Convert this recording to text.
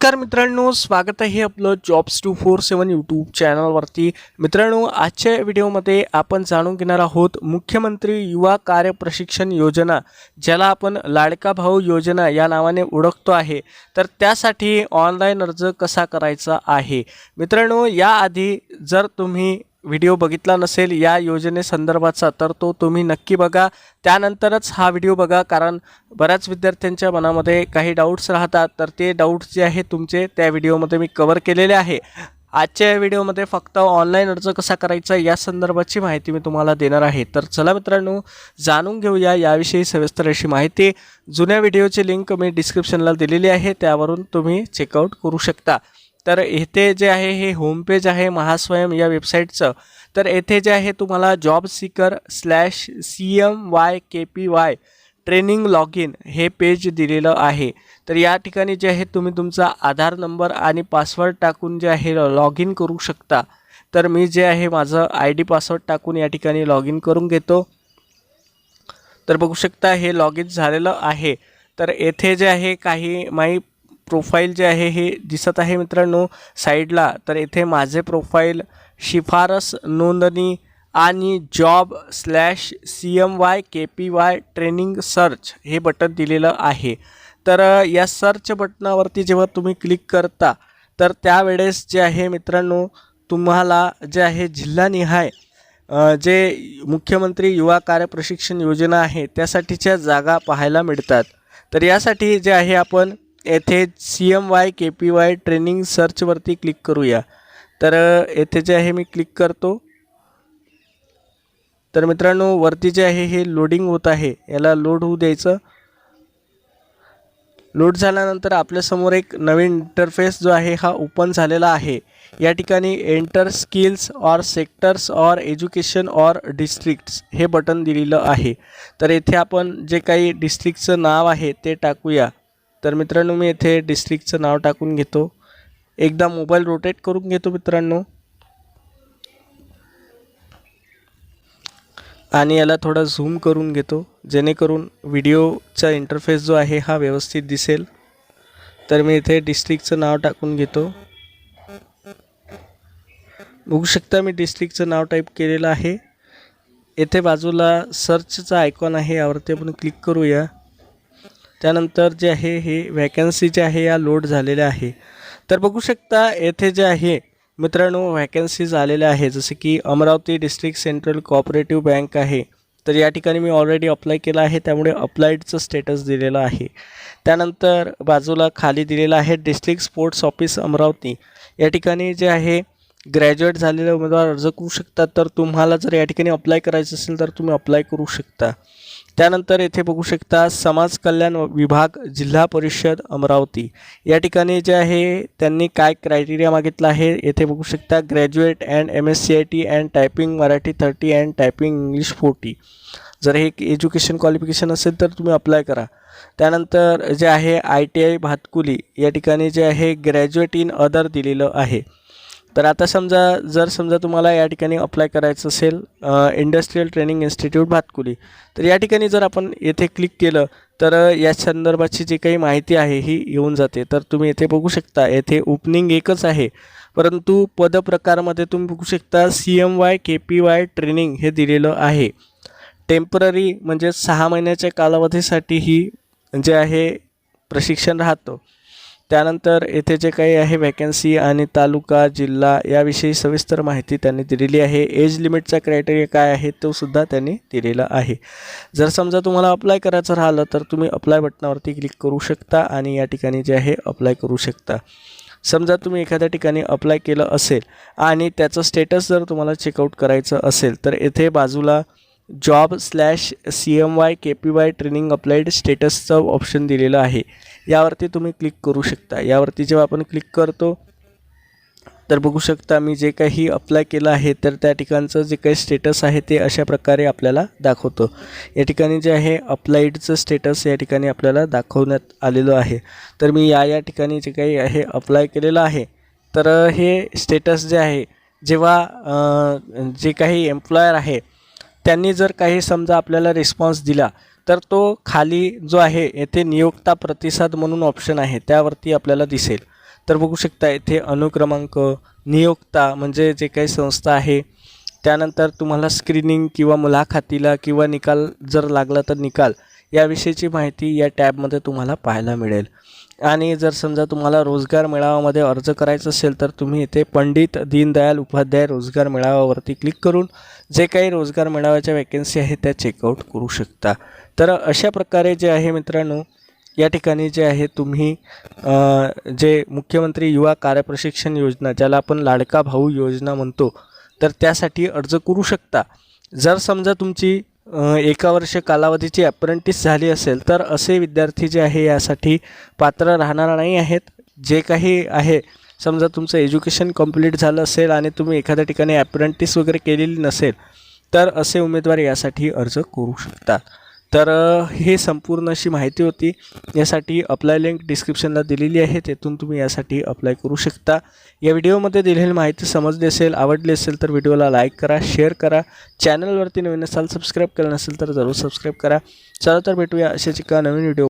नमस्कार मित्रांनो स्वागत आहे आपलं jobs two four seven YouTube चॅनलवरती मित्रांनो आजच्या व्हिडिओमध्ये आपण जाणून घेणार आहोत मुख्यमंत्री युवा कार्य प्रशिक्षण योजना ज्याला आपण लाडका भाऊ योजना या नावाने ओळखतो आहे. तर त्यासाठी ऑनलाईन अर्ज कसा करायचा आहे? मित्रांनो याआधी जर तुम्ही व्हिडिओ बघितला नसेल या योजनेसंदर्भाचा तर तो तुम्ही नक्की बघा. त्यानंतरच हा व्हिडिओ बघा कारण बऱ्याच विद्यार्थ्यांच्या मनामध्ये काही डाऊट्स राहतात. तर ते डाऊट्स जे आहे तुमचे त्या व्हिडिओमध्ये मी कवर केलेले आहे. आजच्या या व्हिडिओमध्ये फक्त ऑनलाईन अर्ज कसा करायचा या संदर्भाची माहिती मी तुम्हाला देणार आहे. तर चला मित्रांनो जाणून घेऊया याविषयी सविस्तर अशी माहिती. जुन्या व्हिडिओची लिंक मी डिस्क्रिप्शनला दिलेली आहे त्यावरून तुम्ही चेकआउट करू शकता. तर येथे जे आहे हे होमपेज आहे महास्वयम या वेबसाईटचं तर येथे जे आहे तुम्हाला job seeker slash C M Y K P Y training log in हे पेज दिलेलं आहे. तर या ठिकाणी जे आहे तुम्ही तुमचा आधार नंबर आणि पासवर्ड टाकून जे आहे लॉग इन करू शकता. तर मी जे आहे माझं आय डी पासवर्ड टाकून या ठिकाणी लॉग इन करून घेतो. तर बघू शकता हे लॉग इन झालेलं आहे. तर येथे जे आहे काही माई प्रोफाईल जे आहे हे दिसत आहे मित्रांनो. साईडला तर येथे माझे प्रोफाईल शिफारस नोंदणी आणि job slash C M Y K P Y training search हे बटन दिलेलं आहे. तर या सर्च बटनावरती जेव्हा तुम्ही क्लिक करता तर त्यावेळेस जे आहे मित्रांनो तुम्हाला जे आहे जिल्हानिहाय जे मुख्यमंत्री युवा कार्य प्रशिक्षण योजना आहे त्यासाठीच्या जागा पाहायला मिळतात. तर यासाठी जे आहे आपण येथे C M Y K P Y training सर्चवरती click करूया. तर येथे जे आहे मी क्लिक करतो. तर मित्रांनो वरती जे आहे हे लोडिंग होत आहे. याला लोड होऊ द्यायचं. लोड झाल्यानंतर आपल्यासमोर एक नवीन इंटरफेस जो आहे हा ओपन झालेला आहे. या ठिकाणी enter skills or sectors or education or districts हे बटन दिलेलं आहे. तर येथे आपण जे काही डिस्ट्रिक्टचं नाव आहे ते टाकूया. तर मित्रांनो मी येथे डिस्ट्रिक्टचं नाव टाकून घेतो. एकदा मोबाईल रोटेट करून घेतो मित्रांनो. आणि याला थोडा झूम करून घेतो जेणेकरून व्हिडिओचा इंटरफेस जो आहे हा व्यवस्थित दिसेल. तर मी इथे डिस्ट्रिक्टचं नाव टाकून घेतो. बघू शकता मी डिस्ट्रिक्टचं नाव टाईप केलेलं आहे. येथे बाजूला सर्चचा आयकॉन आहे यावरती आपण क्लिक करूया. त्यानंतर जे आहे हे व्हॅकन्सी जे आहे या लोड झालेल्या आहे. तर बघू शकता येथे जे आहे मित्रांनो व्हॅकन्सीज आलेल्या आहे. जसे की Amravati district central cooperative bank आहे. तर या ठिकाणी मी ऑलरेडी अप्लाय केलं आहे. त्यामुळे अप्लाईडचं स्टेटस दिलेलं आहे. त्यानंतर बाजूला खाली दिलेलं आहे डिस्ट्रिक्ट स्पोर्ट्स ऑफिस अमरावती. या ठिकाणी जे आहे ग्रॅज्युएट झालेले उमेदवार अर्ज करू शकतात. तर तुम्हाला जर या ठिकाणी अप्लाय करायचं असेल तर तुम्ही अप्लाय करू शकता. त्यानंतर येथे बघू शकता समाज कल्याण विभाग जिल्हा परिषद अमरावती. या ठिकाणी जे आहे त्यांनी काय क्रायटेरिया मागितला आहे? येथे बघू शकता graduate and M S C I T and typing Marathi thirty and typing English forty जर हे एज्युकेशन क्वालिफिकेशन असेल तर तुम्ही अप्लाय करा. त्यानंतर जे आहे आय टी आय भातकुली. या ठिकाणी जे आहे ग्रॅज्युएट इन अदर दिलेलं आहे. तर आता समजा जर समजा तुम्हाला या ठिकाणी अप्लाय करायचं असेल इंडस्ट्रीयल ट्रेनिंग इन्स्टिट्यूट भातकुली तर या ठिकाणी जर आपण येथे क्लिक केलं तर या संदर्भाची जी काही माहिती आहे ही येऊन जाते. तर तुम्ही येथे बघू शकता येथे ओपनिंग एकच आहे. परंतु पदप्रकारामध्ये तुम्ही बघू शकता C M Y K P Y training हे दिलेलं आहे. टेंपररी म्हणजे सहा महिन्याच्या कालावधीसाठी ही जे आहे प्रशिक्षण राहतं. त्यानंतर येथे जे काही आहे वॅकन्सी आणि तालुका जिल्हा याविषयी सविस्तर माहिती त्यांनी दिलेली आहे. एज लिमिटचा क्रायटेरिया काय आहे तो सुद्धा त्यांनी दिलेला आहे. जर समजा तुम्हाला अप्लाय करायचं राहिलं तर तुम्ही अप्लाय बटनावरती क्लिक करू शकता आणि या ठिकाणी जे आहे अप्लाय करू शकता. समजा तुम्ही एखाद्या ठिकाणी अप्लाय केलं असेल आणि त्याचं स्टेटस जर तुम्हाला चेकआउट करायचं असेल तर येथे बाजूला job slash C M Y K P Y training applied स्टेटसचं option दिलेलं आहे. यावरती तुम्ही क्लिक करू शकता. यावरती जेव्हा आपण क्लिक करतो तर बघू शकता मी जे काही अप्लाय केलं आहे तर त्या ठिकाणचं जे काही स्टेटस आहे ते अशा प्रकारे आपल्याला दाखवतं. या ठिकाणी जे आहे अप्लाईडचं स्टेटस या ठिकाणी आपल्याला दाखवण्यात आलेलं आहे. तर मी या या ठिकाणी जे काही आहे अप्लाय केलेलं आहे. तर हे स्टेटस जे आहे जेव्हा जे काही एम्प्लॉयर आहे त्यांनी जर काही समजा आपल्याला रिस्पॉन्स दिला तर तो खाली जो आहे येथे नियोक्ता प्रतिसाद म्हणून ऑप्शन आहे त्यावरती आपल्याला दिसेल. तर बघू शकता येथे अनुक्रमांक नियोक्ता म्हणजे जे काही संस्था आहे त्यानंतर तुम्हाला स्क्रीनिंग किंवा मुलाखतीला किंवा निकाल जर लागला तर निकाल याविषयीची माहिती या टॅबमध्ये तुम्हाला पाहायला मिळेल. आणि जर समजा तुम्हाला रोजगार मेळाव्यामध्ये अर्ज करायचा असेल तर तुम्ही इथे पंडित दीनदयाल उपाध्याय रोजगार मेळाव्यावरती क्लिक करून जे काही रोजगार मेळाव्याच्या वॅकेन्सी आहेत त्या चेकआउट करू शकता. तर अशा प्रकारे जे आहे मित्रांनो या ठिकाणी जे आहे तुम्ही जे मुख्यमंत्री युवा कार्यप्रशिक्षण योजना ज्याला आपण लाडका भाऊ योजना म्हणतो तर त्यासाठी अर्ज करू शकता. जर समजा तुमची एका वर्ष कालावधीची अप्रेंटिस झाली असेल तर असे विद्यार्थी जे आहे यासाठी पात्र राहणार नाही आहेत. जे काही आहे समजा तुमचं एज्युकेशन कंप्लीट झालं असेल आणि तुम्ही एखाद्या ठिकाणी ॲप्रेंटिस वगैरे केलेली नसेल तर असे उमेदवार यासाठी अर्ज करू शकतात तर हे संपूर्ण अशी माहिती होती. यासाठी अप्लाय लिंक डिस्क्रिप्शनला दिलेली आहे. तेथून तुम्ही यासाठी अप्लाय करू शकता. या व्हिडिओमध्ये दिलेली माहिती समजली असेल आवडली असेल तर व्हिडिओला लाईक करा शेअर करा. चॅनलवरती नवीन असाल सबस्क्राईब केलं नसेल तर जरूर सबस्क्राईब करा. चला तर भेटूया अशाच एका नवीन व्हिडिओ